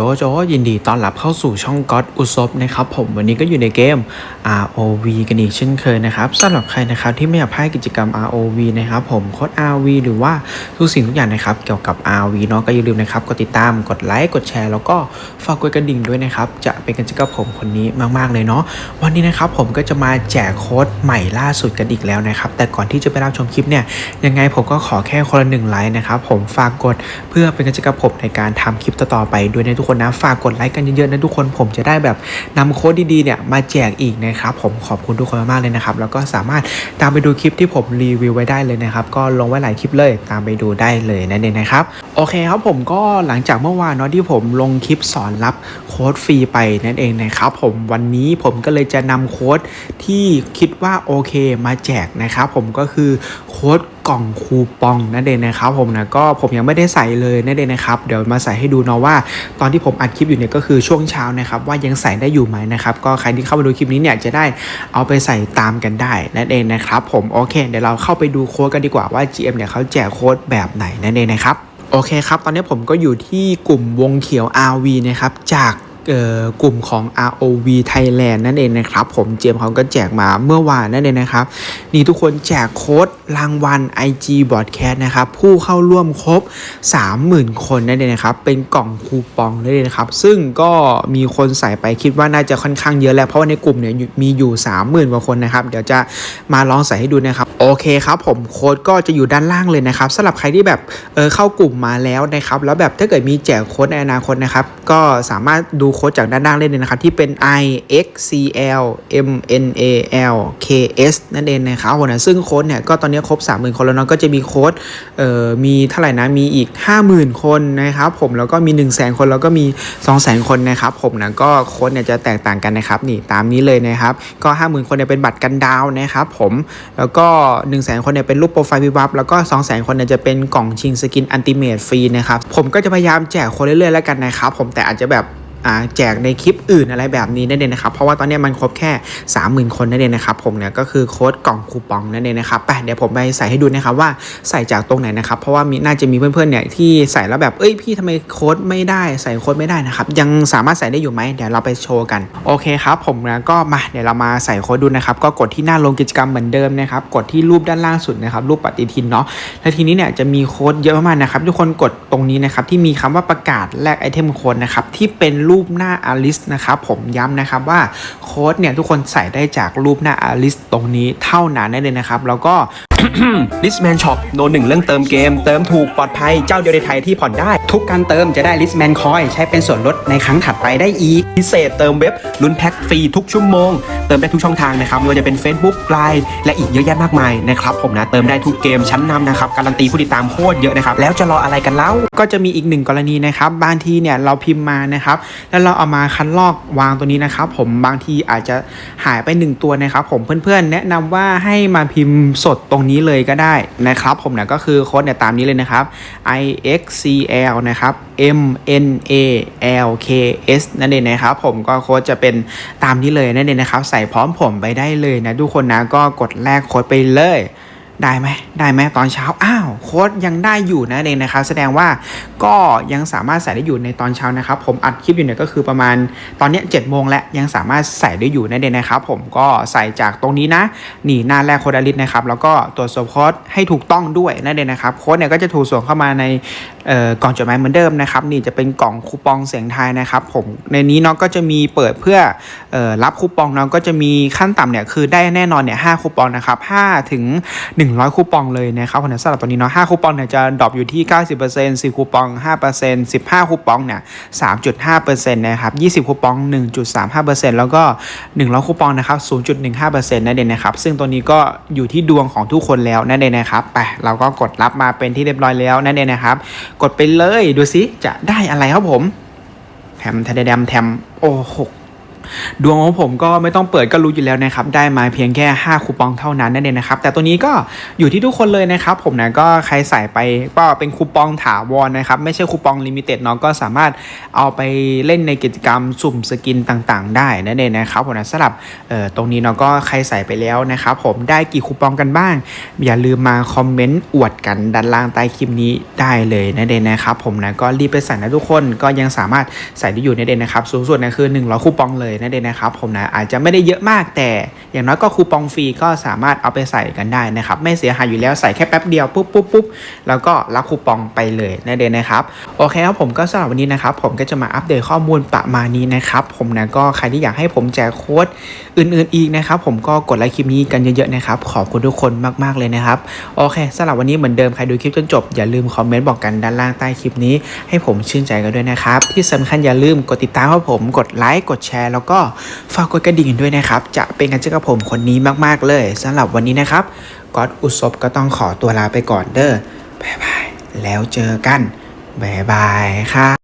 โจโจยินดีต้อนรับเข้าสู่ช่องก็ d อุซบนะครับผมวันนี้ก็อยู่ในเกม ROV กันอีกเช่นเคยนะครับสำหรับใครนะครับที่ไม่อยากพลาดกิจกรรม ROV นะครับผมโค้ด RV หรือว่าทุกสิ่งทุกอย่างนะครับเกี่ยวกับ RV เนาะก็อย่าลืมนะครับกดติดตามกดไลค์กดแชร์แล้วก็ฝากกดกระดิ่งด้วยนะครับจะเป็นกันกับผมคนนี้มากๆเลยเนาะวันนี้นะครับผมก็จะมาแจกโค้ดใหม่ล่าสุดกันอีกแล้วนะครับแต่ก่อนที่จะไปรับชมคลิปเนี่ยยังไงผมก็ขอแค่คนละหนึ่งไลค์นะครับผมฝากกดเพื่อเป็นกันกับผมในการทำคลิปต่อๆไปด้วยนะทุกคนนะฝากกดไลค์กันเยอะๆนะทุกคนผมจะได้แบบนำโค้ดดีๆเนี่ยมาแจกอีกนะครับผมขอบคุณทุกคนมากๆเลยนะครับแล้วก็สามารถตามไปดูคลิปที่ผมรีวิวไว้ได้เลยนะครับก็ลงไว้หลายคลิปเลยตามไปดูได้เลยนั่นเองนะครับ โอเคครับผมก็หลังจากเมื่อวานเนาะที่ผมลงคลิปสอนรับโค้ดฟรีไปนั่นเองนะครับผมวันนี้ผมก็เลยจะนำโค้ดที่คิดว่าโอเคมาแจกนะครับผมก็คือโค้ดกล่องคูปองนั่นเองนะครับผมนะก็ผมยังไม่ได้ใส่เลยนั่นเองนะครับเดี๋ยวมาใส่ให้ดูเนาะว่า ตอนที่ผมอัดคลิปอยู่เนี่ยก็คือช่วงเช้านะครับว่ายังใส่ได้อยู่ไหมนะครับก็ใครที่เข้ามาดูคลิปนี้เนี่ยจะได้เอาไปใส่ตามกันได้นั่นเองนะครับผมโอเค เดี๋ยวเราเข้าไปดูโค้ดกันดีกว่าว่า GM เนี่ยเขาแจกโค้ดแบบไหนนั่นเองนะครับ โอเคครับ ตอนนี้ผมก็อยู่ที่กลุ่มวงเขียว RV นะครับ จาก กลุ่มของ ROV Thailand นั่นเองนะครับ ผมเจมเขาก็แจกมาเมื่อวานนั่นเองนะครับ นี่ทุกคนแจกโค้ดรางวัล IG Broadcast นะครับ ผู้เข้าร่วมครบ 30,000 คนนั่นเองนะครับ เป็นกล่องคูปองนั่นเองนะครับ ซึ่งก็มีคนใส่ไปคิดว่าน่าจะค่อนข้างเยอะแล้ว เพราะว่าในกลุ่มเนี่ยมีอยู่ 30,000 กว่าคนนะครับ เดี๋ยวจะมาลองใส่ให้ดูนะครับ โอเคครับผมโค้ดก็จะอยู่ด้านล่างเลยนะครับสำหรับใครที่แบบเออเข้ากลุ่มมาแล้วนะครับ แล้วแบบถ้าเกิดมีแจกโค้ดในอนาคตนะครับ ก็สามารถดูโค้ดจากด้านล่างได้เลยนะครับ ที่เป็น i x c l m n a l k s นั่นเองนะครับผมนะซึ่งโค้ดเนี่ยก็ตอนนี้ครบ 30,000 คนแล้วเนาะก็จะมีโค้ดเอ่อมีเท่าไหร่นะ มีอีก 50,000 คนนะครับผมแล้วก็มี 1 0 0 0 0 0 คนแล้วก็มี 2 0 0 0 0 0 คนนะครับผมนะก็โค้ดเนี่ยจะแตกต่างกันนะครับนี่ตามนี้เลยนะครับก็ 50,000 คนเนี่ยเป็นบัตรกันดาวนะครับผมแล้วก็ 1 0 0 0 0 0 คนเนี่ยเป็นรูปโปรไฟล์วิบับแล้วก็ 2 0 0 0 0 0 คนเนี่ยจะเป็นกล่องชิงสกินอันติเมทฟรีนะครับผมก็จะพยายามแจกคนเรื่อยๆแล้วกันนะครับผมแต่อาจจะแบบ แจกในคลิปอื่นอะไรแบบนี้นั่นเองนะครับ เพราะว่าตอนนี้มันครบแค่ 30,000 คนนั่นเองนะครับ ผมเนี่ยก็คือโค้ดกล่องคูปองนั่นเองนะครับไปเดี๋ยวผมไปใส่ให้ดูนะครับว่าใส่จากตรงไหนนะครับ เพราะว่ามีน่าจะมีเพื่อนๆเนี่ยที่ใส่แล้วแบบเอ้ยพี่ทำไมโค้ดไม่ได้ใส่โค้ดไม่ได้นะครับ ยังสามารถใส่ได้อยู่ไหมเดี๋ยวเราไปโชว์กันโอเคครับผมนะก็มาเดี๋ยวเรามาใส่โค้ดดูนะครับก็กดที่หน้าลงกิจกรรมเหมือนเดิมนะครับกดที่รูปด้านล่างสุดนะครับรูปปฏิทินเนาะแล้วทีนี้เนี่ยจะมีโค้ดเยอะมากนะครับทุกคนกดตรงนี้นะครับที่มีคำว่าประกาศแลกไอเทมโค้ดนะครับที่เป็นรูปหน้าอาลิสนะครับผมย้ำนะครับว่าโค้ดเนี่ยทุกคนใส่ได้จากรูปหน้าอาลิสตรงนี้เท่านั้นได้เลยนะครับ แล้วก็ ลิสแมนช็อปโนหนึ่งเรื่องเติมเกม เติมถูกปลอดภัยเจ้าเดียวในไทยที่ผ่อนได้ ทุกการเติมจะได้ลิสแมนคอยใช้เป็นส่วนลดในครั้งถัดไปได้อีก พิเศษเติมเว็บลุ้นแพ็คฟรีทุกชั่วโมง เติมได้ทุกช่องทางนะครับไม่ว่าจะเป็น Facebook ไลน์และอีกเยอะแยะมากมายนะครับผมนะเติมได้ทุกเกมชั้นนำนะครับการันตีผู้ติดตามโคตรเยอะนะครับแล้วจะรออะไรกันเล่าก็จะมีอีกหนึ่งกรณีนะครับบางทีเนี่ยเราพิมพ์มานะครับแล้วเราเอามาคัดลอกวางตัวนี้นะครับผมบางทีอาจจะหายไป 1 ตัวนะครับผมเพื่อนๆ แนะนำว่าให้มาพิมพ์สดตรงนี้เลยก็ได้นะครับผมเนี่ยก็คือโค้ดเนี่ยตามนี้เลยนะครับ i x c l นะครับ m n a l k s นั่นเองนะครับผมก็โค้ดจะเป็นตามนี้เลยนั่นเองนะครับ ใส่พร้อมผมไปได้เลยนะทุกคนนะก็กดแลกโค้ดไปเลย ได้ไหมได้ไหมตอนเช้าอ้าวโค้ดยังได้อยู่นะเองนะครับ แสดงว่าก็ยังสามารถใส่ได้อยู่ในตอนเช้านะครับ ผมอัดคลิปอยู่เนี่ยก็คือประมาณตอนนี้7จ็ดโมงแล้วยังสามารถใส่ได้อยู่นั่นเองนะครับ ผมก็ใส่จากตรงนี้นะหนีหน้าแรกโค้ดอลิสนะครับแล้วก็ตรวจสอบโค้ดให้ถูกต้องด้วยนั่นเองนะครับโค้ดเนี่ยก็จะถูกส่งเข้ามาในกล่องจดหมายเหมือนเดิมนะครับนี่จะเป็นกล่องคูปองเสียงไทยนะครับ ผมในนี้เนาะก็จะมีเปิดเพื่ออรับคูปองเนาะก็จะมีขั้นต่ำเนี่ยคือได้แน่นอนเนี่ยห้าคูปองนะครับห้าถึงหนึ่งร้อยคูปองเลยนะครับผมสำหรับตัวนี้เนาะห้าคูปองเนี่ยจะดรอปอยู่ที่เก้าสิบเปอร์เซ็นต์สิบคูปองห้าเปอร์เซ็นต์สิบห้าคูปองเนี่ยสามจุดห้าเปอร์เซ็นต์นะครับยี่สิบคูปองหนึ่งจุดสามห้าเปอร์เซ็นต์แล้วก็หนึ่งร้อยคูปองนะครับศูนย์จุดหนึ่งห้าเปอร์เซ็นต์นั่นเองนะครับซึ่งตัวนี้ก็อยู่ที่ดวงของทุกคนแล้วนั่นเองนะครับไปเราก็กดรับมาเป็นที่เรียบร้อยแล้วนั่นเองนะครับ กดไปเลยดูสิจะได้อะไรครับผมแถมทะเดมแถมโอ้โห ดวงของผมก็ไม่ต้องเปิดก็รู้อยู่แล้วนะครับ ได้มาเพียงแค่ 5 คูปองเท่านั้นนั่นเองนะครับ แต่ตัวนี้ก็อยู่ที่ทุกคนเลยนะครับ ผมนะก็ใครใส่ไปก็เป็นคูปองถาวรนะครับ ไม่ใช่คูปองลิมิเต็ดเนาะก็สามารถเอาไปเล่นในกิจกรรมสุ่มสกินต่างๆ ได้นั่นเองนะครับผมนะสำหรับเอ่อตรงนี้เนาะก็ใครใส่ไปแล้วนะครับผมได้กี่คูปองกันบ้าง อย่าลืมมาคอมเมนต์อวดกันด้านล่างใต้คลิปนี้ได้เลยนั่นเองนะครับผมนะก็รีบไปใส่นะทุกคนก็ยังสามารถใส่ได้อยู่นั่นเองนะครับสูงสุดนะคือ100คูปองเลยนั่นเองนะครับผมนะอาจจะไม่ได้เยอะมากแต่ อย่างน้อยก็คูปองฟรีก็สามารถเอาไปใส่กันได้นะครับไม่เสียหายอยู่แล้วใส่แค่แป๊บเดียวปุ๊บปุ๊บปุ๊บแล้วก็รับคูปองไปเลยนั่นเองนะครับโอเคครับผมก็สำหรับวันนี้นะครับผมก็จะมาอัปเดตข้อมูลประมาณนี้นะครับผมนะก็ใครที่อยากให้ผมแจกโค้ดอื่นๆอีกนะครับผมก็กดไลค์คลิปนี้กันเยอะๆนะครับขอบคุณทุกคนมากๆเลยนะครับโอเคสำหรับวันนี้เหมือนเดิมใครดูคลิปจนจบอย่าลืมคอมเมนต์บอกกันด้านล่างใต้คลิปนี้ ให้ผมชื่นใจกันด้วยนะครับที่สำคัญอย่าลืมกดติดตามให้ผมกดไลค์กดแชร์แล้วก็ฝากกดกระดิ่งด้วยนะครับ จะเป็นกันเจอกับผมคนนี้มาก ๆ เลยสำหรับวันนี้นะครับก๊อตอุศบก็ต้องขอตัวลาไปก่อนเด้อบ๊ายบายแล้วเจอกันบ๊ายบายค่ะ